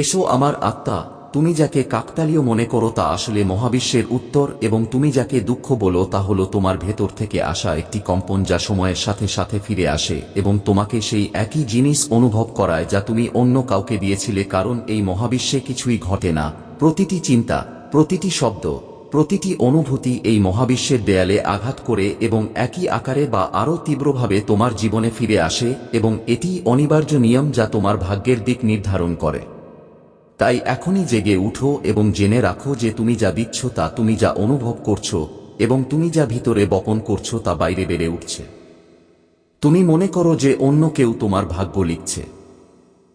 এসো আমার আত্মা, তুমি যাকে কাকতালীয় মনে করো তা আসলে মহাবিশ্বের উত্তর এবং তুমি যাকে দুঃখ বলো তা হলো তোমার ভেতর থেকে আসা একটি কম্পন যা সময়ের সাথে সাথে ফিরে আসে এবং তোমাকে সেই একই জিনিস অনুভব করায় যা তুমি অন্য কাউকে দিয়েছিলে কারণ এই মহাবিশ্বে কিছুই ঘটে না। প্রতিটি চিন্তা, প্রতিটি শব্দ, প্রতিটি অনুভূতি এই মহাবিশ্বের দেয়ালে আঘাত করে এবং একই আকারে বা আরও তীব্রভাবে তোমার জীবনে ফিরে আসে এবং এটি অনিবার্য নিয়ম যা তোমার ভাগ্যের দিক নির্ধারণ করে। তাই এখনই জেগে উঠো এবং জেনে রাখো যে তুমি যা দিচ্ছ তা তুমি যা অনুভব করছ এবং তুমি যা ভিতরে বপন করছ তা বাইরে বেড়ে উঠছে। তুমি মনে করো যে অন্য কেউ তোমার ভাগ্য লিখছে।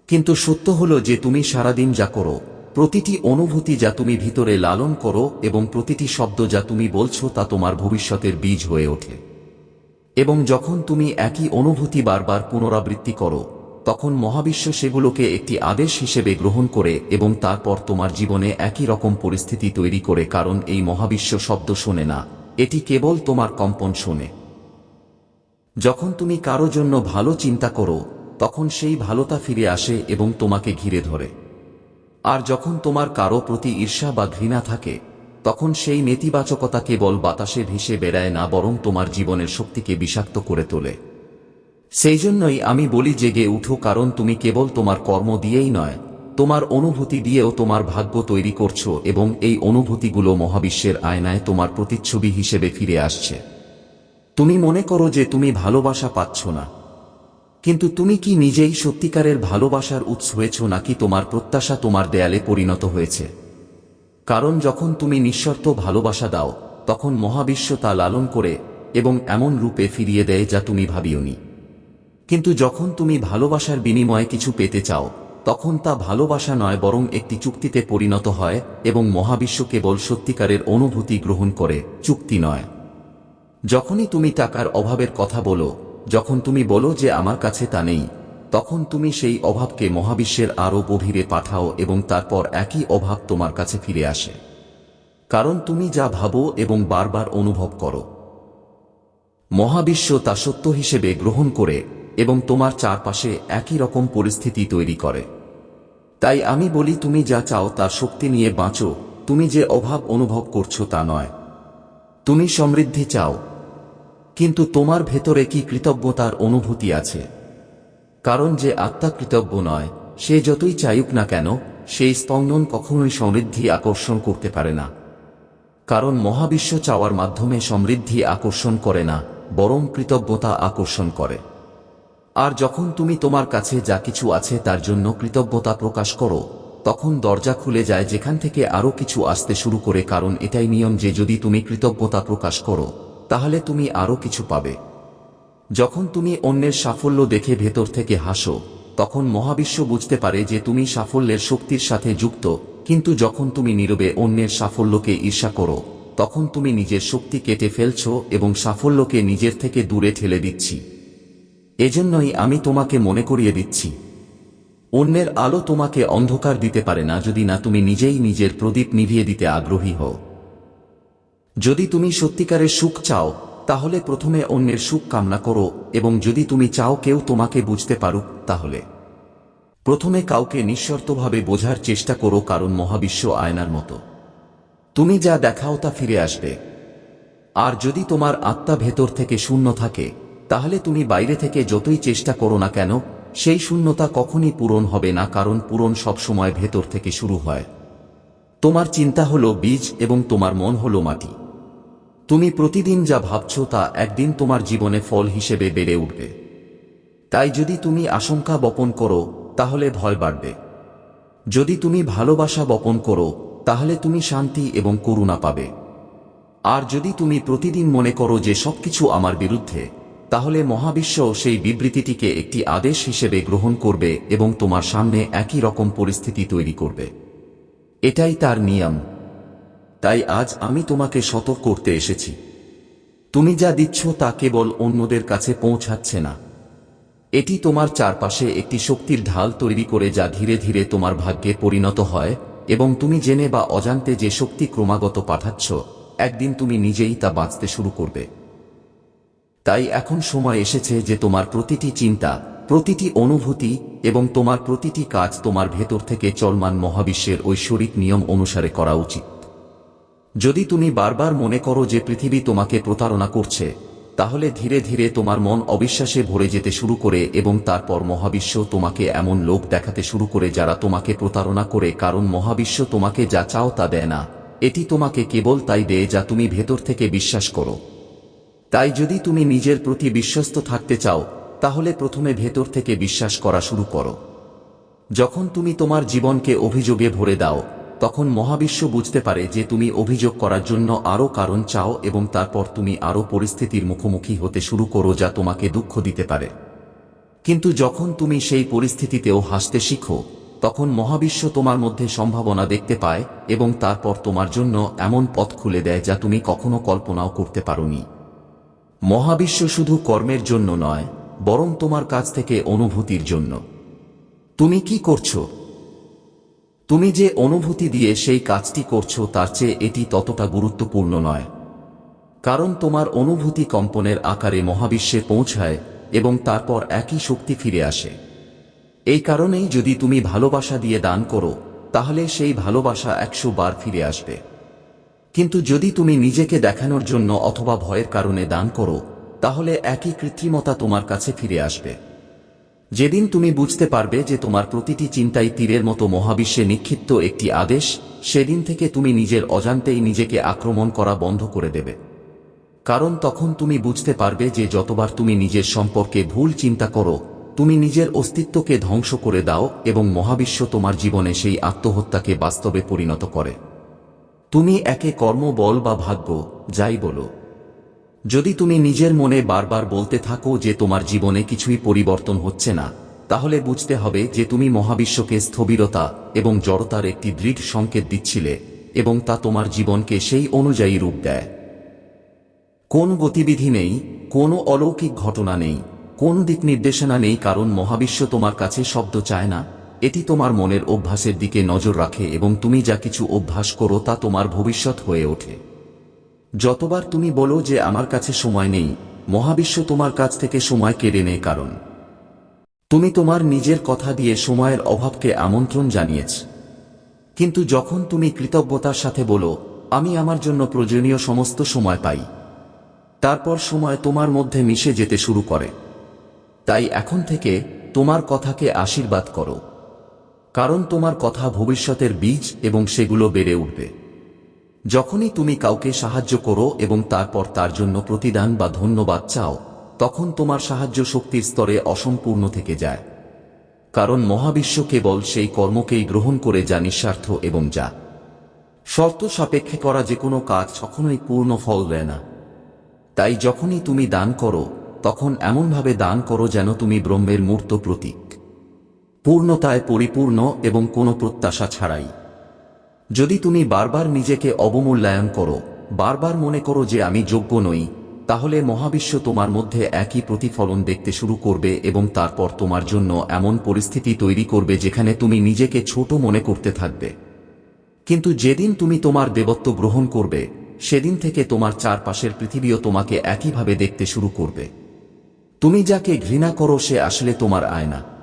কিন্তু সত্য হলো যে তুমি সারাদিন যা করো, প্রতিটি অনুভূতি যা তুমি ভিতরে লালন করো এবং প্রতিটি শব্দ যা তুমি বলছো তা তোমার ভবিষ্যতের বীজ হয়ে ওঠে। এবং যখন তুমি একই অনুভূতি বারবার পুনরাবৃত্তি করো তখন মহাবিশ্ব সেগুলোকে একটি আদেশ হিসেবে গ্রহণ করে এবং তারপর তোমার জীবনে একই রকম পরিস্থিতি তৈরি করে, কারণ এই মহাবিশ্ব শব্দ শোনে না, এটি কেবল তোমার কম্পন শোনে। যখন তুমি কারও জন্য ভালো চিন্তা করো, তখন সেই ভালোতা ফিরে আসে এবং তোমাকে ঘিরে ধরে। আর যখন তোমার কারও প্রতি ঈর্ষা বা ঘৃণা থাকে, তখন সেই নেতিবাচকতা কেবল বাতাসে ভেসে বেড়ায় না, বরং তোমার জীবনের শক্তিকে বিষাক্ত করে তোলে। সেই জন্যই আমি বলি জেগে উঠো কারণ তুমি কেবল তোমার কর্ম দিয়েই নয়, তোমার অনুভূতি দিয়েও তোমার ভাগ্য তৈরি করছ এবং এই অনুভূতিগুলো মহাবিশ্বের আয়নায় তোমার প্রতিচ্ছবি হিসেবে ফিরে আসছে। তুমি মনে করো যে তুমি ভালোবাসা পাচ্ছ না। কিন্তু তুমি কি নিজেই সত্যিকারের ভালোবাসার উৎস হয়েছ নাকি তোমার প্রত্যাশা তোমার দেয়ালে পরিণত হয়েছে? কারণ যখন তুমি নিঃশর্ত ভালোবাসা দাও, তখন মহাবিশ্ব তা লালন করে এবং এমন রূপে ফিরিয়ে দেয় যা তুমি ভাবিওনি। কিন্তু যখন তুমি ভালোবাসার বিনিময়ে কিছু পেতে চাও, তখন তা ভালোবাসা নয় বরং একটি চুক্তিতে পরিণত হয় এবং মহাবিশ্ব কেবল সত্যিকারের অনুভূতি গ্রহণ করে, চুক্তি নয়। যখনই তুমি টাকার অভাবের কথা বলো, যখন তুমি বলো যে আমার কাছে তা নেই, তখন তুমি সেই অভাবকে মহাবিশ্বের আরও গভীরে পাঠাও এবং তারপর একই অভাব তোমার কাছে ফিরে আসে। কারণ তুমি যা ভাবো এবং বারবার অনুভব করো। মহাবিশ্ব তা সত্য হিসেবে গ্রহণ করে এবং তোমার চারপাশে একই রকম পরিস্থিতি তৈরি করে। তাই আমি বলি, তুমি যা চাও তার শক্তি নিয়ে বাঁচো, তুমি যে অভাব অনুভব করছ তা নয়। তুমি সমৃদ্ধি চাও। কিন্তু তোমার ভেতরে কি কৃতজ্ঞতার অনুভূতি আছে? কারণ যে আত্মা কৃতজ্ঞ নয়, সে যতই চাইুক না কেন, সেই স্পন্দন কখনোই সমৃদ্ধি আকর্ষণ করতে পারে না। কারণ মহাবিশ্ব চাওয়ার মাধ্যমে সমৃদ্ধি আকর্ষণ করে না, বরং কৃতজ্ঞতা আকর্ষণ করে। আর যখন তুমি তোমার কাছে যা কিছু আছে তার জন্য কৃতজ্ঞতা প্রকাশ করো, তখন দরজা খুলে যায় যেখান থেকে আরও কিছু আসতে শুরু করে, কারণ এটাই নিয়ম যে যদি তুমি কৃতজ্ঞতা প্রকাশ করো, তাহলে তুমি আরও কিছু পাবে। যখন তুমি অন্যের সাফল্য দেখে ভেতর থেকে হাসো, তখন মহাবিশ্ব বুঝতে পারে যে তুমি সাফল্যের শক্তির সাথে যুক্ত, কিন্তু যখন তুমি নীরবে অন্যের সাফল্যকে ঈর্ষা করো, তখন তুমি নিজের শক্তি কেটে ফেলছ এবং সাফল্যকে নিজের থেকে দূরে ঠেলে দিচ্ছি। এজন্যই আমি তোমাকে মনে করিয়ে দিচ্ছি। অন্যের আলো তোমাকে অন্ধকার দিতে পারে না যদি না তুমি নিজেই নিজের প্রদীপ নিভিয়ে দিতে আগ্রহী হও। যদি তুমি সত্যিকারের সুখ চাও, তাহলে প্রথমে অন্যের সুখ কামনা করো এবং যদি তুমি চাও কেউ তোমাকে বুঝতে পারুক, তাহলে। প্রথমে কাউকে নিঃশর্তভাবে বোঝার চেষ্টা করো কারণ মহাবিশ্ব আয়নার মতো। তুমি যা দেখাও তা ফিরে আসবে। আর যদি তোমার আত্মা ভেতর থেকে শূন্য থাকে তাহলে তুমি বাইরে থেকে যতই চেষ্টা করো না কেন, সেই শূন্যতা কখনই পূরণ হবে না, কারণ পূরণ সবসময় ভেতর থেকে শুরু হয়। তোমার চিন্তা হলো বীজ এবং তোমার মন হলো মাটি। তুমি প্রতিদিন যা ভাবছ তা একদিন তোমার জীবনে ফল হিসেবে বেড়ে উঠবে। তাই যদি তুমি আশঙ্কা বপন করো, তাহলে ভয় বাড়বে। যদি তুমি ভালোবাসা বপন করো, তাহলে তুমি শান্তি এবং করুণা পাবে। আর যদি তুমি প্রতিদিন মনে করো যে সবকিছু আমার বিরুদ্ধে তাহলে মহাবিশ্ব সেই বিবৃতিটিকে একটি আদেশ হিসেবে গ্রহণ করবে এবং তোমার সামনে একই রকম পরিস্থিতি তৈরি করবে। এটাই তার নিয়ম। তাই আজ আমি তোমাকে সতর্ক করতে এসেছি। তুমি যা দিচ্ছ তা কেবল অন্যদের কাছে পৌঁছাচ্ছে না। এটি তোমার চারপাশে একটি শক্তির ঢাল তৈরি করে যা ধীরে ধীরে তোমার ভাগ্যে পরিণত হয় এবং তুমি জেনে বা অজান্তে যে শক্তি ক্রমাগত পাঠাচ্ছ, একদিন তুমি নিজেই তা বাঁচতে শুরু করবে। তাই এখন সময় এসেছে যে তোমার প্রতিটি চিন্তা, প্রতিটি অনুভূতি এবং তোমার প্রতিটি কাজ তোমার ভেতর থেকে চলমান মহাবিশ্বের ঐশ্বরিক নিয়ম অনুসারে করা উচিত। যদি তুমি বারবার মনে করো যে পৃথিবী তোমাকে প্রতারণা করছে, তাহলে ধীরে ধীরে তোমার মন অবিশ্বাসে ভরে যেতে শুরু করে এবং তারপর মহাবিশ্ব তোমাকে এমন লোক দেখাতে শুরু করে যারা তোমাকে প্রতারণা করে কারণ মহাবিশ্ব তোমাকে যা চাও তা দেয় না। এটি তোমাকে কেবল তাই দেয় যা তুমি ভেতর থেকে বিশ্বাস করো। তাই যদি তুমি নিজের প্রতি বিশ্বস্ত থাকতে চাও, তাহলে প্রথমে ভেতর থেকে বিশ্বাস করা শুরু করো। যখন তুমি তোমার জীবনকে অভিযোগে ভরে দাও, তখন মহাবিশ্ব বুঝতে পারে যে তুমি অভিযোগ করার জন্য আরও কারণ চাও এবং তারপর তুমি আরও পরিস্থিতির মুখোমুখি হতে শুরু করো যা তোমাকে দুঃখ দিতে পারে। কিন্তু যখন তুমি সেই পরিস্থিতিতেও হাসতে শিখো, তখন মহাবিশ্ব তোমার মধ্যে সম্ভাবনা দেখতে পায় এবং তারপর তোমার জন্য এমন পথ খুলে দেয় যা তুমি কখনো কল্পনাও করতে পারোনি। মহাবিশ্ব শুধু কর্মের জন্য নয়, বরং তোমার কাছ থেকে অনুভূতির জন্য। তুমি কি করছ? তুমি যে অনুভূতি দিয়ে সেই কাজটি করছ, তার চেয়ে এটি ততটা গুরুত্বপূর্ণ নয়। কারণ তোমার অনুভূতি কম্পনের আকারে মহাবিশ্বে পৌঁছায় এবং তারপর একই শক্তি ফিরে আসে। এই কারণেই যদি তুমি ভালোবাসা দিয়ে দান করো, তাহলে সেই ভালোবাসা একশো বার ফিরে আসবে। কিন্তু যদি তুমি নিজেকে দেখানোর জন্য অথবা ভয়ের কারণে দান করো, তাহলে একই কৃত্রিমতা তোমার কাছে ফিরে আসবে। যেদিন তুমি বুঝতে পারবে যে তোমার প্রতিটি চিন্তাই তীরের মতো মহাবিশ্বে নিক্ষিপ্ত একটি আদেশ, সেদিন থেকে তুমি নিজের অজান্তেই নিজেকে আক্রমণ করা বন্ধ করে দেবে। কারণ তখন তুমি বুঝতে পারবে যে যতবার তুমি নিজের সম্পর্কে ভুল চিন্তা করো, তুমি নিজের অস্তিত্বকে ধ্বংস করে দাও এবং মহাবিশ্ব তোমার জীবনে সেই আত্মহত্যাকে বাস্তবে পরিণত করে। তুমি একে কর্ম, বল বা ভাগ্য, যাই বলো। যদি তুমি নিজের মনে বারবার বলতে থাকো যে তোমার জীবনে কিছুই পরিবর্তন হচ্ছে না, তাহলে বুঝতে হবে যে তুমি মহাবিশ্বকে স্থবিরতা এবং জড়তার একটি দৃঢ় সংকেত দিচ্ছিলে এবং তা তোমার জীবনকে সেই অনুযায়ী রূপ দেয়। কোন গতিবিধি নেই, কোনো অলৌকিক ঘটনা নেই, কোন দিক নির্দেশনা নেই কারণ মহাবিশ্ব তোমার কাছে শব্দ চায় না। এটি তোমার মনের অভ্যাসের দিকে নজর রাখে এবং তুমি যা কিছু অভ্যাস করো তা তোমার ভবিষ্যৎ হয়ে ওঠে। যতবার তুমি বলো যে আমার কাছে সময় নেই, মহাবিশ্ব তোমার কাছ থেকে সময় কেড়ে নেয় কারণ। তুমি তোমার নিজের কথা দিয়ে সময়ের অভাবকে আমন্ত্রণ জানিয়েছ। কিন্তু যখন তুমি কৃতজ্ঞতার সাথে বলো, আমি আমার জন্য প্রয়োজনীয় সমস্ত সময় পাই। তারপর সময় তোমার মধ্যে মিশে যেতে শুরু করে। তাই এখন থেকে তোমার কথাকে আশীর্বাদ করো। কারণ তোমার কথা ভবিষ্যতের বীজ এবং সেগুলো বেড়ে উঠবে। যখনই তুমি কাউকে সাহায্য করো এবং তারপর তার জন্য প্রতিদান বা ধন্যবাদ চাও, তখন তোমার সাহায্য শক্তির স্তরে অসম্পূর্ণ থেকে যায়। কারণ মহাবিশ্ব কেবল সেই কর্মকেই গ্রহণ করে যা নিঃস্বার্থ এবং যা। শর্ত সাপেক্ষে করা যে কোনো কাজ কখনোই পূর্ণ ফল দেয় না। তাই যখনই তুমি দান করো, তখন এমনভাবে দান করো যেন তুমি ব্রহ্মের মূর্ত প্রতীক। পূর্ণতায় পরিপূর্ণ এবং কোনো প্রত্যাশা ছাড়াই। যদি তুমি বারবার নিজেকে অবমূল্যায়ন করো, বারবার মনে করো যে আমি যোগ্য নই, তাহলে মহাবিশ্ব তোমার মধ্যে একই প্রতিফলন দেখতে শুরু করবে এবং তারপর তোমার জন্য এমন পরিস্থিতি তৈরি করবে যেখানে তুমি নিজেকে ছোট মনে করতে থাকবে। কিন্তু যেদিন তুমি তোমার দেবত্ব গ্রহণ করবে, সেদিন থেকে তোমার চারপাশের পৃথিবীও তোমাকে একইভাবে দেখতে শুরু করবে। তুমি যাকে ঘৃণা করো সে আসলে তোমার আয়না।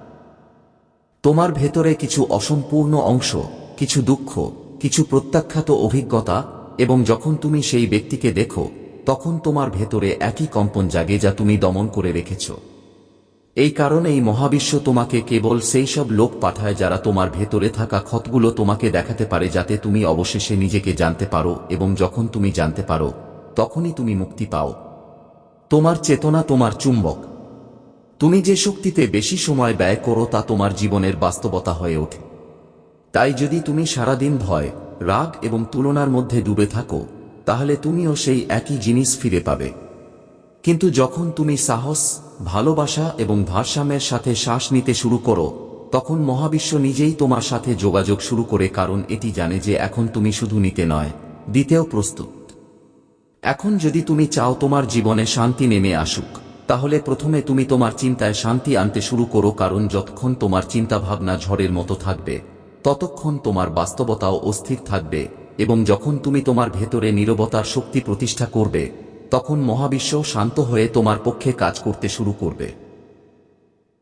তোমার ভেতরে কিছু অসম্পূর্ণ অংশ, কিছু দুঃখ, কিছু প্রত্যাখ্যাত অভিজ্ঞতা, এবং যখন তুমি সেই ব্যক্তিকে দেখো, তখন তোমার ভেতরে একই কম্পন জাগে যা তুমি দমন করে রেখেছ। এই কারণেই মহাবিশ্ব তোমাকে কেবল সেই সব লোক পাঠায় যারা তোমার ভেতরে থাকা ক্ষতগুলো তোমাকে দেখাতে পারে যাতে তুমি অবশেষে নিজেকে জানতে পারো এবং যখন তুমি জানতে পারো, তখনই তুমি মুক্তি পাও। তোমার চেতনা তোমার চুম্বক। তুমি যে শক্তিতে বেশি সময় ব্যয় করো তা তোমার জীবনের বাস্তবতা হয়ে ওঠে। তাই যদি তুমি সারাদিন ভয়, রাগ এবং তুলনার মধ্যে ডুবে থাকো, তাহলে তুমিও সেই একই জিনিস ফিরে পাবে। কিন্তু যখন তুমি সাহস, ভালোবাসা এবং ভারসাম্যের সাথে শ্বাস নিতে শুরু করো, তখন মহাবিশ্ব নিজেই তোমার সাথে যোগাযোগ শুরু করে কারণ এটি জানে যে এখন তুমি শুধু নিতে নয়, দিতেও প্রস্তুত। এখন যদি তুমি চাও তোমার জীবনে শান্তি নেমে আসুক তাহলে প্রথমে তুমি তোমার চিন্তায় শান্তি আনতে শুরু করো, কারণ যতক্ষণ তোমার চিন্তাভাবনা ঝড়ের মতো থাকবে, ততক্ষণ তোমার বাস্তবতাও অস্থির থাকবে, এবং যখন তুমি তোমার ভেতরে নীরবতার শক্তি প্রতিষ্ঠা করবে, তখন মহাবিশ্ব শান্ত হয়ে তোমার পক্ষে কাজ করতে শুরু করবে।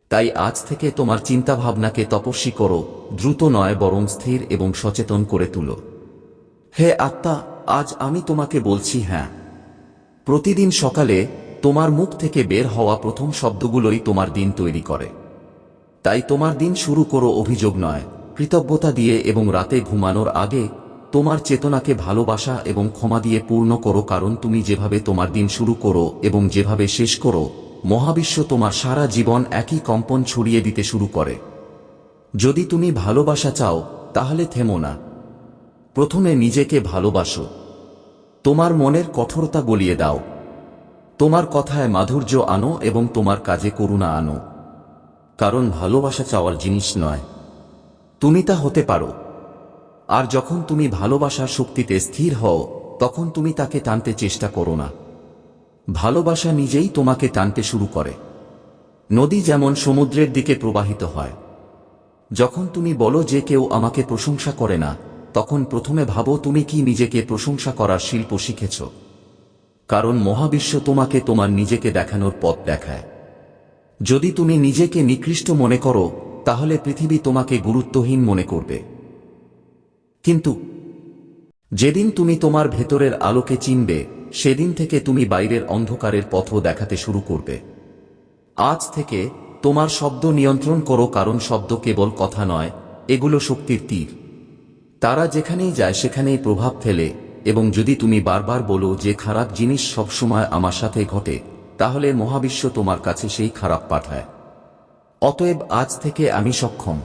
তাই আজ থেকে তোমার চিন্তাভাবনাকে তপস্বী করো, দ্রুত নয় বরং স্থির এবং সচেতন করে তুলো। হে আত্মা, আজ আমি তোমাকে বলছি হ্যাঁ। প্রতিদিন সকালে তোমার মুখ থেকে বের হওয়া প্রথম শব্দগুলোই তোমার দিন তৈরি করে। তাই তোমার দিন শুরু করো অভিযোগ নয়, কৃতজ্ঞতা দিয়ে এবং রাতে ঘুমানোর আগে তোমার চেতনাকে ভালোবাসা এবং ক্ষমা দিয়ে পূর্ণ করো কারণ তুমি যেভাবে তোমার দিন শুরু করো এবং যেভাবে শেষ করো, মহাবিশ্ব তোমার সারা জীবন একই কম্পন ছড়িয়ে দিতে শুরু করে। যদি তুমি ভালোবাসা চাও, তাহলে থেমো না। প্রথমে নিজেকে ভালোবাসো। তোমার মনের কঠোরতা গলিয়ে দাও। তোমার কথায় মাধুর্য আনো এবং তোমার কাজে করুণা আনো। কারণ ভালোবাসা চাওয়ার জিনিস নয়। তুমি তা হতে পারো। আর যখন তুমি ভালোবাসার শক্তিতে স্থির হও, তখন তুমি তাকে টানতে চেষ্টা করো না। ভালোবাসা নিজেই তোমাকে টানতে শুরু করে। নদী যেমন সমুদ্রের দিকে প্রবাহিত হয়। যখন তুমি বলো যে কেউ আমাকে প্রশংসা করে না, তখন প্রথমে ভাবো তুমি কি নিজেকে প্রশংসা করার শিল্প শিখেছ। কারণ মহাবিশ্ব তোমাকে তোমার নিজেকে দেখানোর পথ দেখায়। যদি তুমি নিজেকে নিকৃষ্ট মনে করো, তাহলে পৃথিবী তোমাকে গুরুত্বহীন মনে করবে। কিন্তু যেদিন তুমি তোমার ভেতরের আলোকে চিনবে, সেদিন থেকে তুমি বাইরের অন্ধকারের পথও দেখাতে শুরু করবে। আজ থেকে তোমার শব্দ নিয়ন্ত্রণ করো, কারণ শব্দ কেবল কথা নয়, এগুলো শক্তির তীর। তারা যেখানেই যায়, সেখানেই প্রভাব ফেলে এবং যদি তুমি বারবার বলো যে খারাপ জিনিস সবসময় আমার সাথে ঘটে, তাহলে মহাবিশ্ব তোমার কাছে সেই খারাপ পাঠায়। অতএব আজ থেকে আমি সক্ষম।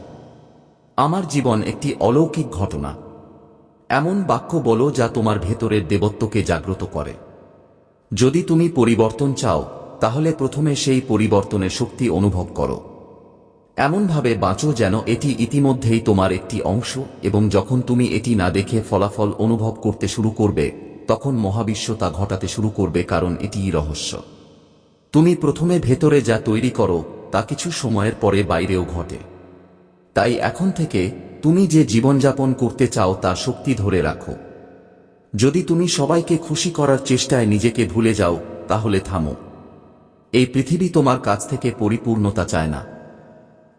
আমার জীবন একটি অলৌকিক ঘটনা। এমন বাক্য বলো যা তোমার ভেতরের দেবত্বকে জাগ্রত করে। যদি তুমি পরিবর্তন চাও, তাহলে প্রথমে সেই পরিবর্তনের শক্তি অনুভব করো। এমনভাবে বাঁচো যেন এটি ইতিমধ্যেই তোমার একটি অংশ, এবং যখন তুমি এটি না দেখে ফলাফল অনুভব করতে শুরু করবে, তখন মহাবিশ্ব তা ঘটাতে শুরু করবে কারণ এটিই রহস্য। তুমি প্রথমে ভেতরে যা তৈরি করো, তা কিছু সময়ের পরে বাইরেও ঘটে। তাই এখন থেকে, তুমি যে জীবনযাপন করতে চাও তা শক্তি ধরে রাখো। যদি তুমি সবাইকে খুশি করার চেষ্টায় নিজেকে ভুলে যাও, তাহলে থামো। এই পৃথিবী তোমার কাছ থেকে পরিপূর্ণতা চায় না।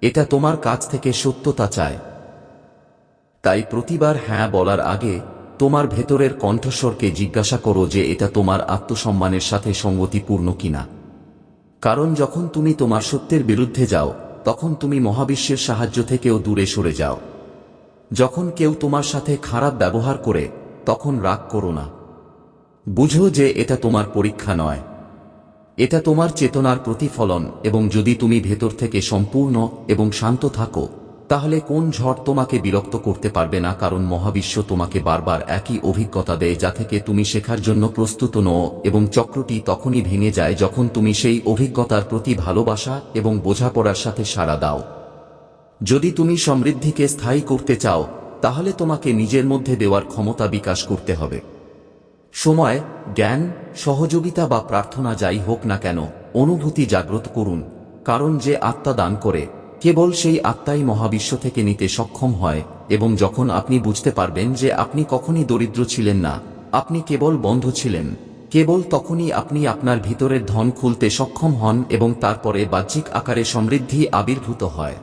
এটা তোমার কাছ থেকে সত্যতা চায়। তাই প্রতিবার হ্যাঁ বলার আগে তোমার ভেতরের কণ্ঠস্বরকে জিজ্ঞাসা করো যে এটা তোমার আত্মসম্মানের সাথে সঙ্গতিপূর্ণ কিনা। কারণ যখন তুমি তোমার সত্যের বিরুদ্ধে যাও, তখন তুমি মহাবিশ্বের সাহায্য থেকেও দূরে সরে যাও। যখন কেউ তোমার সাথে খারাপ ব্যবহার করে, তখন রাগ করো না। বুঝো যে এটা তোমার পরীক্ষা নয়। এটা তোমার চেতনার প্রতিফলন, এবং যদি তুমি ভেতর থেকে সম্পূর্ণ এবং শান্ত থাকো, তাহলে কোন ঝড় তোমাকে বিরক্ত করতে পারবে না, কারণ মহাবিশ্ব তোমাকে বারবার একই অভিজ্ঞতা দেয়, যা থেকে তুমি শেখার জন্য প্রস্তুত নও, এবং চক্রটি তখনই ভেঙে যায় যখন তুমি সেই অভিজ্ঞতার প্রতি ভালোবাসা এবং বোঝাপড়ার সাথে সাড়া দাও। যদি তুমি সমৃদ্ধিকে স্থায়ী করতে চাও, তাহলে তোমাকে নিজের মধ্যে দেওয়ার ক্ষমতা বিকাশ করতে হবে। সময়, জ্ঞান, সহযোগিতা বা প্রার্থনা যাই হোক না কেন, অনুভূতি জাগ্রত করুন। কারণ যে আত্মা দান করে, কেবল সেই আত্মাই মহাবিশ্ব থেকে নিতে সক্ষম হয়, এবং যখন আপনি বুঝতে পারবেন যে আপনি কখনই দরিদ্র ছিলেন না, আপনি কেবল বন্ধ ছিলেন, কেবল তখনই আপনি আপনার ভিতরের ধন খুলতে সক্ষম হন এবং তারপরে বাহ্যিক আকারে সমৃদ্ধি আবির্ভূত হয়।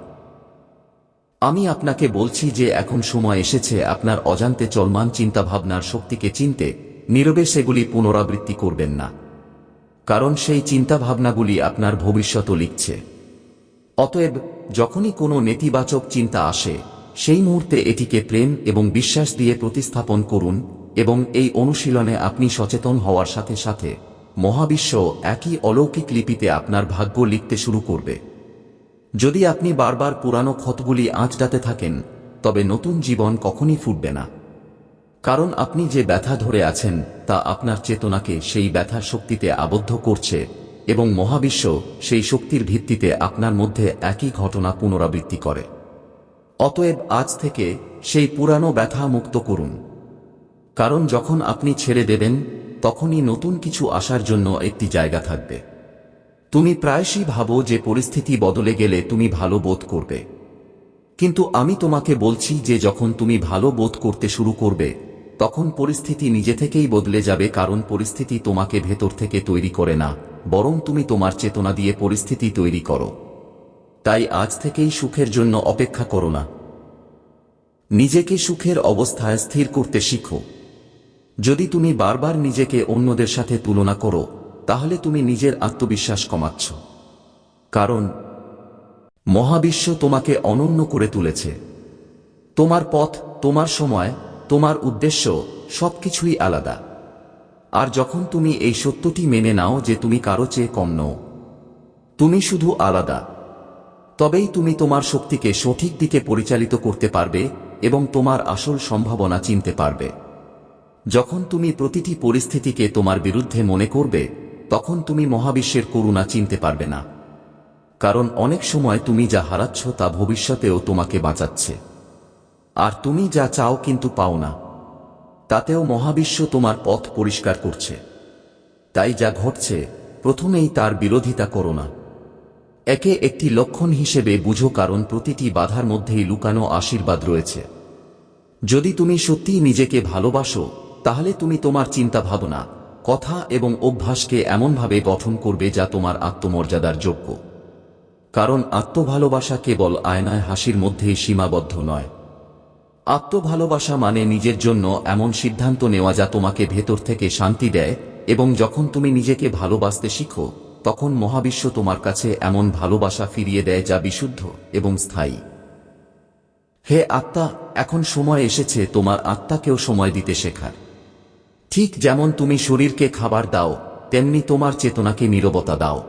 আমি আপনাকে বলছি যে এখন সময় এসেছে আপনার অজান্তে চলমান চিন্তাভাবনার শক্তিকে চিনতে নীরবে সেগুলি পুনরাবৃত্তি করবেন না। কারণ সেই চিন্তাভাবনাগুলি আপনার ভবিষ্যৎ লিখছে। অতএব, যখনই কোনো নেতিবাচক চিন্তা আসে, সেই মুহূর্তে এটিকে প্রেম এবং বিশ্বাস দিয়ে প্রতিস্থাপন করুন এবং এই অনুশীলনে আপনি সচেতন হওয়ার সাথে সাথে মহাবিশ্ব একই অলৌকিক লিপিতে আপনার ভাগ্য লিখতে শুরু করবে। যদি আপনি বারবার পুরানো ক্ষতগুলি আঁচড়াতে থাকেন, তবে নতুন জীবন কখনই ফুটবে না। কারণ আপনি যে ব্যথা ধরে আছেন, তা আপনার চেতনাকে সেই ব্যথার শক্তিতে আবদ্ধ করছে এবং মহাবিশ্ব সেই শক্তির ভিত্তিতে আপনার মধ্যে একই ঘটনা পুনরাবৃত্তি করে। অতএব আজ থেকে সেই পুরানো ব্যথা মুক্ত করুন। কারণ যখন আপনি ছেড়ে দেবেন, তখনই নতুন কিছু আসার জন্য একটি জায়গা থাকবে। তুমি প্রায়শই ভাবো যে পরিস্থিতি বদলে গেলে তুমি ভালো বোধ করবে। কিন্তু আমি তোমাকে বলছি যে যখন তুমি ভালো বোধ করতে শুরু করবে, তখন পরিস্থিতি নিজে থেকেই বদলে যাবে কারণ পরিস্থিতি তোমাকে ভেতর থেকে তৈরি করে না, বরং তুমি তোমার চেতনা দিয়ে পরিস্থিতি তৈরি করো। তাই আজ থেকেই সুখের জন্য অপেক্ষা করো না। নিজেকে সুখের অবস্থায় স্থির করতে শিখো। যদি তুমি বারবার নিজেকে অন্যদের সাথে তুলনা করো, তাহলে তুমি নিজের আত্মবিশ্বাস কমাচ্ছ। কারণ মহাবিশ্ব তোমাকে অনন্য করে তুলেছে। তোমার পথ, তোমার সময়, তোমার উদ্দেশ্য সবকিছুই আলাদা। আর যখন তুমি এই সত্যটি মেনে নাও যে তুমি কারও চেয়ে কম নও, তুমি শুধু আলাদা। তবেই তুমি তোমার শক্তিকে সঠিক দিকে পরিচালিত করতে পারবে এবং তোমার আসল সম্ভাবনা চিনতে পারবে। যখন তুমি প্রতিটি পরিস্থিতিকে তোমার বিরুদ্ধে মনে করবে, তখন তুমি মহাবিশ্বের করুণা চিনতে পারবে না। কারণ অনেক সময় তুমি যা হারাচ্ছ তা ভবিষ্যতেও তোমাকে বাঁচাচ্ছে। আর তুমি যা চাও কিন্তু পাও না। তাতেও মহাবিশ্ব তোমার পথ পরিষ্কার করছে। তাই যা ঘটছে, প্রথমেই তার বিরোধিতা করো না। একে একটি লক্ষণ হিসেবে বুঝো কারণ প্রতিটি বাধার মধ্যেই লুকানো আশীর্বাদ রয়েছে। যদি তুমি সত্যিই নিজেকে ভালোবাসো, তাহলে তুমি তোমার চিন্তা ভাবনা, কথা এবং অভ্যাসকে এমনভাবে গঠন করবে যা তোমার আত্মমর্যাদার যোগ্য। কারণ আত্মভালোবাসা কেবল আয়নায় হাসির মধ্যেই সীমাবদ্ধ নয়। আত্মভালোবাসা মানে নিজের জন্য এমন সিদ্ধান্ত নেওয়া যা তোমাকে ভেতর থেকে শান্তি দেয় এবং যখন তুমি নিজেকে ভালোবাসতে শিখো, তখন মহাবিশ্ব তোমার কাছে এমন ভালোবাসা ফিরিয়ে দেয় যা বিশুদ্ধ এবং স্থায়ী। হে আত্মা, এখন সময় এসেছে তোমার আত্মাকেও সময় দিতে শেখার। ঠিক যেমন তুমি শরীরকে খাবার দাও, তেমনি তোমার চেতনাকে নীরবতা দাও।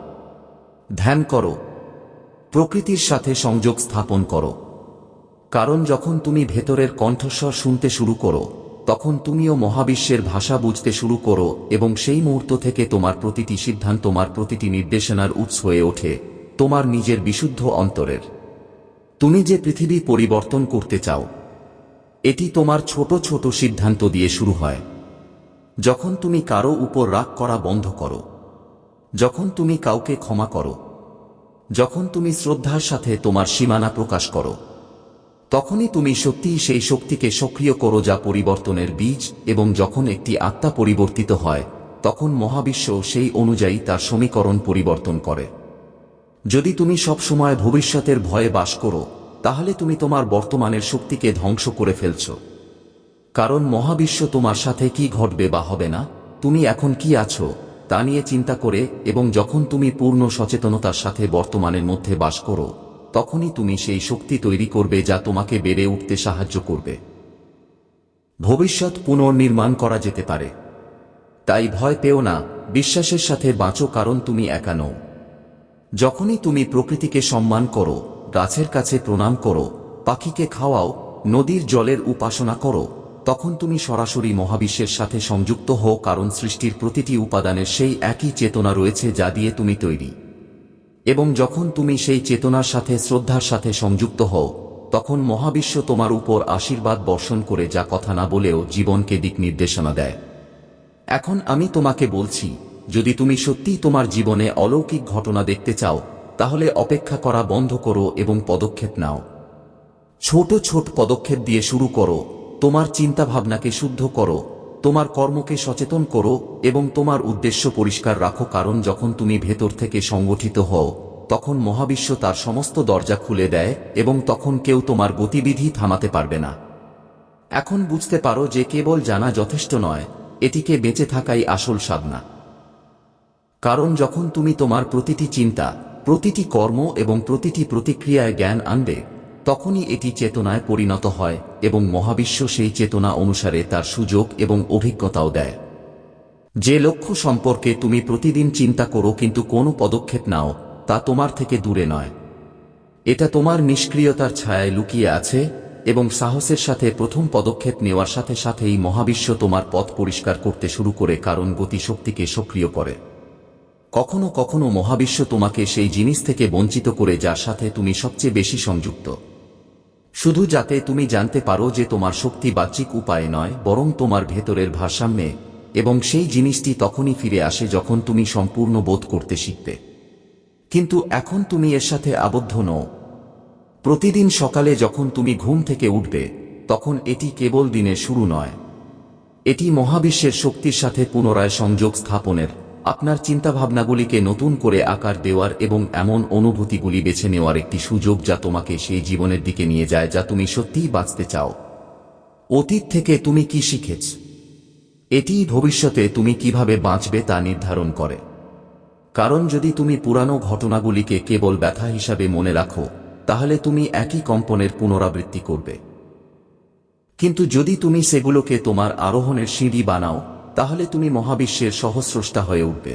ধ্যান করো প্রকৃতির সাথে সংযোগ স্থাপন করো। কারণ যখন তুমি ভেতরের কণ্ঠস্বর শুনতে শুরু করো, তখন তুমিও মহাবিশ্বের ভাষা বুঝতে শুরু করো এবং সেই মুহূর্ত থেকে তোমার প্রতিটি সিদ্ধান্ত, তোমার প্রতিটি নির্দেশনার উৎস হয়ে ওঠে, তোমার নিজের বিশুদ্ধ অন্তরের। তুমি যে পৃথিবী পরিবর্তন করতে চাও, এটি তোমার ছোট ছোট সিদ্ধান্ত দিয়ে শুরু হয়। যখন তুমি কারও উপর রাগ করা বন্ধ করো, যখন তুমি কাউকে ক্ষমা করো যখন তুমি শ্রদ্ধার সাথে তোমার সীমানা প্রকাশ করো, তখনই তুমি সত্যিই সেই শক্তিকে সক্রিয় করো যা পরিবর্তনের বীজ এবং যখন একটি আত্মা পরিবর্তিত হয়, তখন মহাবিশ্ব সেই অনুযায়ী তার সমীকরণ পরিবর্তন করে। যদি তুমি সবসময় ভবিষ্যতের ভয়ে বাস করো, তাহলে তুমি তোমার বর্তমানের শক্তিকে ধ্বংস করে ফেলছ। কারণ মহাবিশ্ব তোমার সাথে কি ঘটবে বা হবে না, তুমি এখন কি আছো তা নিয়ে চিন্তা করে এবং যখন তুমি পূর্ণ সচেতনতার সাথে বর্তমানের মধ্যে বাস করো, তখনই তুমি সেই শক্তি তৈরি করবে যা তোমাকে বেড়ে উঠতে সাহায্য করবে। ভবিষ্যৎ পুনর্নির্মাণ করা যেতে পারে। তাই ভয় পেও না, বিশ্বাসের সাথে বাঁচো কারণ তুমি একা নও। যখনই তুমি প্রকৃতিকে সম্মান করো, গাছের কাছে প্রণাম করো, পাখিকে খাওয়াও, নদীর জলের উপাসনা করো তখন তুমি সরাসরি মহাবিশ্বের সাথে সংযুক্ত হও, কারণ সৃষ্টির প্রতিটি উপাদানের সেই একই চেতনা রয়েছে যা দিয়ে তুমি তৈরি। এবং যখন তুমি সেই চেতনার সাথে, শ্রদ্ধার সাথে সংযুক্ত হও, তখন মহাবিশ্ব তোমার উপর আশীর্বাদ বর্ষণ করে যা কথা না বলেও জীবনকে দিক নির্দেশনা দেয়। এখন আমি তোমাকে বলছি, যদি তুমি সত্যিই তোমার জীবনে অলৌকিক ঘটনা দেখতে চাও, তাহলে অপেক্ষা করা বন্ধ করো এবং পদক্ষেপ নাও। ছোট ছোট পদক্ষেপ দিয়ে শুরু করো তোমার চিন্তাভাবনাকে শুদ্ধ করো, তোমার কর্মকে সচেতন করো, এবং তোমার উদ্দেশ্য পরিষ্কার রাখো, কারণ যখন তুমি ভেতর থেকে সংগঠিত হও, তখন মহাবিশ্ব তার সমস্ত দরজা খুলে দেয়, এবং তখন কেউ তোমার গতিবিধি থামাতে পারবে না। এখন বুঝতে পারো যে কেবল জানা যথেষ্ট নয়, এটিকে বেঁচে থাকাই আসল সাধনা। কারণ যখন তুমি তোমার প্রতিটি চিন্তা, প্রতিটি কর্ম এবং প্রতিটি প্রতিক্রিয়ায় জ্ঞান আনবে তখনই এটি চেতনায় পরিণত হয় এবং মহাবিশ্ব সেই চেতনা অনুসারে তার সুযোগ এবং অভিজ্ঞতাও দেয়। যে লক্ষ্য সম্পর্কে তুমি প্রতিদিন চিন্তা করো কিন্তু কোনো পদক্ষেপ নাও, তা তোমার থেকে দূরে নয়। এটা তোমার নিষ্ক্রিয়তার ছায়ায় লুকিয়ে আছে এবং সাহসের সাথে প্রথম পদক্ষেপ নেওয়ার সাথে সাথেই মহাবিশ্ব তোমার পথ পরিষ্কার করতে শুরু করে কারণ গতিশক্তিকে সক্রিয় করে। কখনো কখনো মহাবিশ্ব তোমাকে সেই জিনিস থেকে বঞ্চিত করে যার সাথে তুমি সবচেয়ে বেশি সংযুক্ত। শুধু যাতে তুমি জানতে পারো যে তোমার শক্তি বাহ্যিক উপায়ে নয়, বরং তোমার ভেতরের ভারসাম্যে, এবং সেই জিনিসটি তখনই ফিরে আসে যখন তুমি সম্পূর্ণ বোধ করতে শিখতে কিন্তু এখন তুমি এর সাথে আবদ্ধ নও। প্রতিদিন সকালে যখন তুমি ঘুম থেকে উঠবে, তখন এটি কেবল দিনের শুরু নয়। এটি মহাবিশ্বের শক্তির সাথে পুনরায় সংযোগ স্থাপনের আপনার চিন্তাভাবনাগুলিকে নতুন করে আকার দেওয়ার এবং এমন অনুভূতিগুলি বেছে নেওয়ার একটি সুযোগ যা তোমাকে সেই জীবনের দিকে নিয়ে যায়, যা তুমি সত্যিই বাঁচতে চাও। অতীত থেকে তুমি কি শিখেছ? এটিই ভবিষ্যতে তুমি কীভাবে বাঁচবে তা নির্ধারণ করে। কারণ যদি তুমি পুরানো ঘটনাগুলিকে কেবল ব্যথা হিসাবে মনে রাখো, তাহলে তুমি একই কম্পনের পুনরাবৃত্তি করবে। কিন্তু যদি তুমি সেগুলোকে তোমার আরোহণের সিঁড়ি বানাও তাহলে তুমি মহাবিশ্বের সহস্রষ্টা হয়ে উঠবে।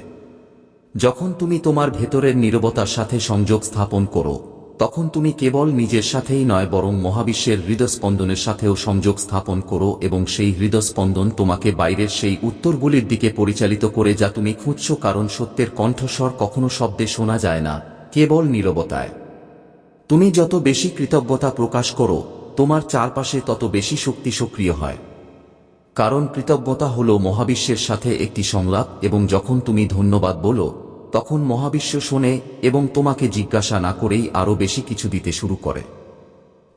যখন তুমি তোমার ভেতরের নীরবতার সাথে সংযোগ স্থাপন করো, তখন তুমি কেবল নিজের সাথেই নয়, বরং মহাবিশ্বের হৃদস্পন্দনের সাথেও সংযোগ স্থাপন করো এবং সেই হৃদস্পন্দন তোমাকে বাইরের সেই উত্তরগুলির দিকে পরিচালিত করে যা তুমি খুঁজছ, কারণ সত্যের কণ্ঠস্বর কখনো শব্দে শোনা যায় না, কেবল নীরবতায়। তুমি যত বেশি কৃতজ্ঞতা প্রকাশ করো, তোমার চারপাশে তত বেশি শক্তি সক্রিয় হয়। কারণ কৃতজ্ঞতা হল মহাবিশ্বের সাথে একটি সংলাপ এবং যখন তুমি ধন্যবাদ বলো, তখন মহাবিশ্ব শোনে এবং তোমাকে জিজ্ঞাসা না করেই আরও বেশি কিছু দিতে শুরু করে।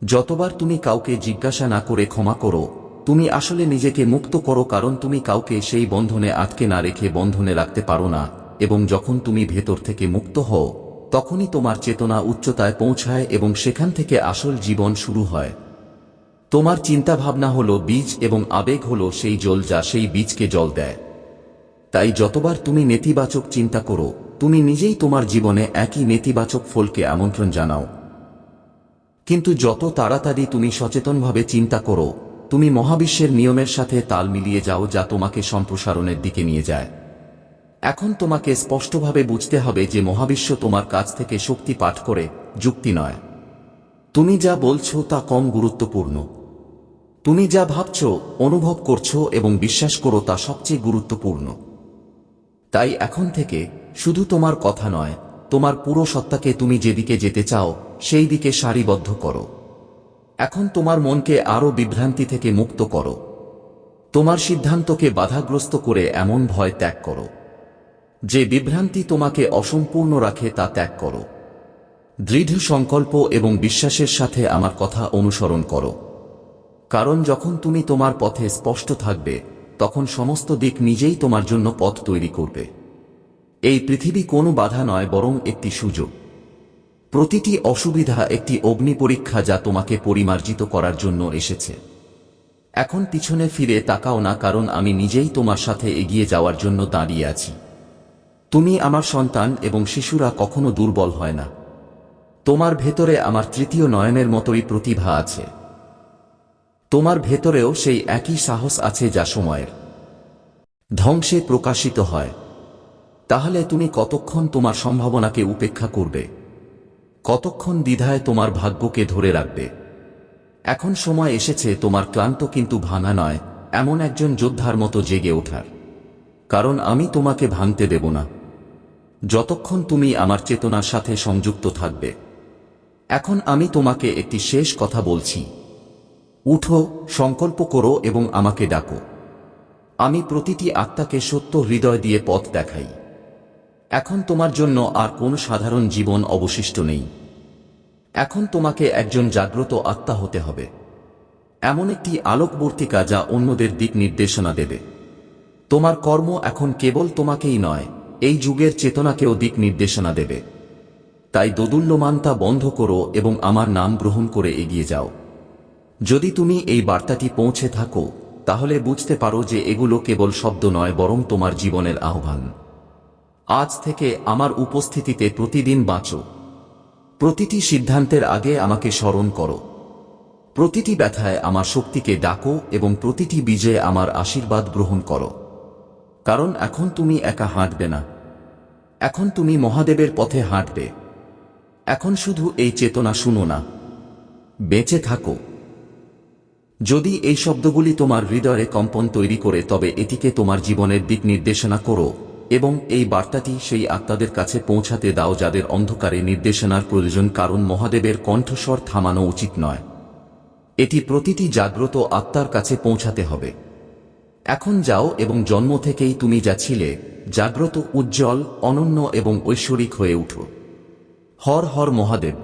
যতবার তুমি কাউকে জিজ্ঞাসা না করে ক্ষমা করো, তুমি আসলে নিজেকে মুক্ত করো কারণ তুমি কাউকে সেই বন্ধনে আটকে না রেখে বন্ধনে রাখতে পারো না এবং যখন তুমি ভেতর থেকে মুক্ত হও, তখনই তোমার চেতনা উচ্চতায় পৌঁছায় এবং সেখান থেকে আসল জীবন শুরু হয়। তোমার চিন্তাভাবনা হলো বীজ এবং আবেগ হলো সেই জল যা সেই বীজকে জল দেয়। তাই যতবার তুমি নেতিবাচক চিন্তা করো, তুমি নিজেই তোমার জীবনে একই নেতিবাচক ফলকে আমন্ত্রণ জানাও। কিন্তু যত তাড়াতাড়ি তুমি সচেতনভাবে চিন্তা করো, তুমি মহাবিশ্বের নিয়মের সাথে তাল মিলিয়ে যাও যা তোমাকে সম্প্রসারণের দিকে নিয়ে যায়। এখন তোমাকে স্পষ্টভাবে বুঝতে হবে যে মহাবিশ্ব তোমার কাছ থেকে শক্তি পাঠ করে, যুক্তি নয়। তুমি যা বলছো তা কম গুরুত্বপূর্ণ। তুমি যা ভাবছ, অনুভব করছ এবং বিশ্বাস করো তা সবচেয়ে গুরুত্বপূর্ণ। তাই এখন থেকে শুধু তোমার কথা নয়, তোমার পুরো সত্তাকে তুমি যেদিকে যেতে চাও, সেই দিকে সারিবদ্ধ করো। এখন তোমার মনকে আরও বিভ্রান্তি থেকে মুক্ত করো। তোমার সিদ্ধান্তকে বাধাগ্রস্ত করে এমন ভয় ত্যাগ করো। যে বিভ্রান্তি তোমাকে অসম্পূর্ণ রাখে তা ত্যাগ করো। দৃঢ় সংকল্প এবং বিশ্বাসের সাথে আমার কথা অনুসরণ করো। কারণ যখন তুমি তোমার পথে স্পষ্ট থাকবে, তখন সমস্ত দিক নিজেই তোমার জন্য পথ তৈরি করবে। এই পৃথিবী কোনো বাধা নয়, বরং একটি সুযোগ। প্রতিটি অসুবিধা একটি অগ্নি পরীক্ষা যা তোমাকে পরিমার্জিত করার জন্য এসেছে। এখন পিছনে ফিরে তাকাও না, কারণ আমি নিজেই তোমার সাথে এগিয়ে যাওয়ার জন্য দাঁড়িয়ে আছি। তুমি আমার সন্তান এবং শিশুরা কখনো দুর্বল হয় না। তোমার ভেতরে আমার তৃতীয় নয়নের মতোই প্রতিভা আছে। তোমার ভেতরেও সেই একই সাহস আছে যা সময়ের। ধ্বংসে প্রকাশিত হয়। তাহলে তুমি কতক্ষণ তোমার সম্ভাবনাকে উপেক্ষা করবে? কতক্ষণ দ্বিধায় তোমার ভাগ্যকে ধরে রাখবে? এখন সময় এসেছে তোমার ক্লান্ত কিন্তু ভাঙা নয়, এমন একজন যোদ্ধার মতো জেগে ওঠার। কারণ আমি তোমাকে ভাঙতে দেব না। যতক্ষণ তুমি আমার চেতনার সাথে সংযুক্ত থাকবে। এখন আমি তোমাকে একটি শেষ কথা বলছি। উঠো, সংকল্প করো এবং আমাকে ডাকো। আমি প্রতিটি আত্মাকে সত্য হৃদয় দিয়ে পথ দেখাই। এখন তোমার জন্য আর কোন সাধারণ জীবন অবশিষ্ট নেই। এখন তোমাকে একজন জাগ্রত আত্মা হতে হবে। এমন একটি আলোকবর্তিকা যা অন্যদের দিক নির্দেশনা দেবে। তোমার কর্ম এখন কেবল তোমাকেই নয়, এই যুগের চেতনাকেও দিক নির্দেশনা দেবে। তাই দোদুল্যমানতা বন্ধ করো এবং আমার নাম গ্রহণ করে এগিয়ে যাও। যদি তুমি এই বার্তাটি পৌঁছে থাকো, তাহলে বুঝতে পারো যে এগুলো কেবল শব্দ নয়, বরং তোমার জীবনের আহ্বান। আজ থেকে আমার উপস্থিতিতে প্রতিদিন বাঁচো। প্রতিটি সিদ্ধান্তের আগে আমাকে স্মরণ করো। প্রতিটি ব্যথায় আমার শক্তিকে ডাকো এবং প্রতিটি বিজয়ে আমার আশীর্বাদ গ্রহণ করো। কারণ এখন তুমি একা হাঁটবে না। এখন তুমি মহাদেবের পথে হাঁটবে। এখন শুধু এই চেতনা শুনো না। বেঁচে থাকো। যদি এই শব্দগুলি তোমার হৃদয়ে কম্পন তৈরি করে, তবে এটিকে তোমার জীবনের দিক নির্দেশনা করো এবং এই বার্তাটি সেই আত্মাদের কাছে পৌঁছাতে দাও যাদের অন্ধকারে নির্দেশনার প্রয়োজন, কারণ মহাদেবের কণ্ঠস্বর থামানো উচিত নয়। এটি প্রতিটি জাগ্রত আত্মার কাছে পৌঁছাতে হবে। এখন যাও এবং জন্ম থেকেই তুমি যা ছিলে, জাগ্রত, উজ্জ্বল, অনন্য এবং ঐশ্বরিক হয়ে উঠো। হর হর মহাদেব।